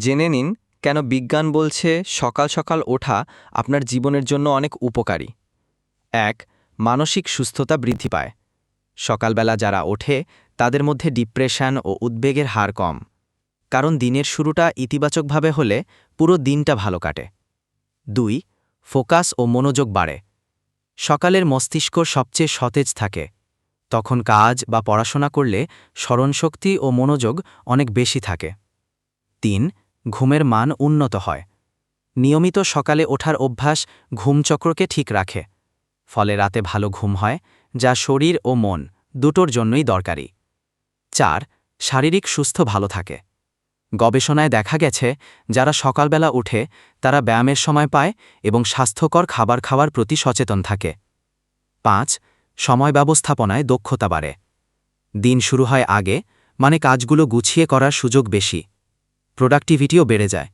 জেনে নিন কেন বিজ্ঞান বলছে সকাল সকাল ওঠা আপনার জীবনের জন্য অনেক উপকারী। এক, মানসিক সুস্থতা বৃদ্ধি পায়। সকালবেলা যারা ওঠে, তাদের মধ্যে ডিপ্রেশন ও উদ্বেগের হার কম। কারণ দিনের শুরুটা ইতিবাচকভাবে হলে পুরো দিনটা ভালো কাটে। দুই, ফোকাস ও মনোযোগ বাড়ে। সকালের মস্তিষ্ক সবচেয়ে সতেজ থাকে। তখন কাজ বা পড়াশোনা করলে স্মরণশক্তি ও মনোযোগ অনেক বেশি থাকে। তিন ঘুমের মান উন্নত হয়। নিয়মিত সকালে ওঠার অভ্যাস ঘুমচক্রকে ঠিক রাখে। ফলে রাতে ভালো ঘুম হয়, যা শরীর ও মন দুটোর জন্যই দরকারি। চার, শারীরিক সুস্থ ভালো থাকে। গবেষণায় দেখা গেছে, যারা সকালবেলা উঠে তারা ব্যায়ামের সময় পায় এবং স্বাস্থ্যকর খাবার খাওয়ার প্রতি সচেতন থাকে। পাঁচ, সময় ব্যবস্থাপনায় দক্ষতা বাড়ে। দিন শুরু হয় আগে মানে কাজগুলো গুছিয়ে করার সুযোগ বেশি। প্রোডাক্টিভিটিও বেড়ে যায়।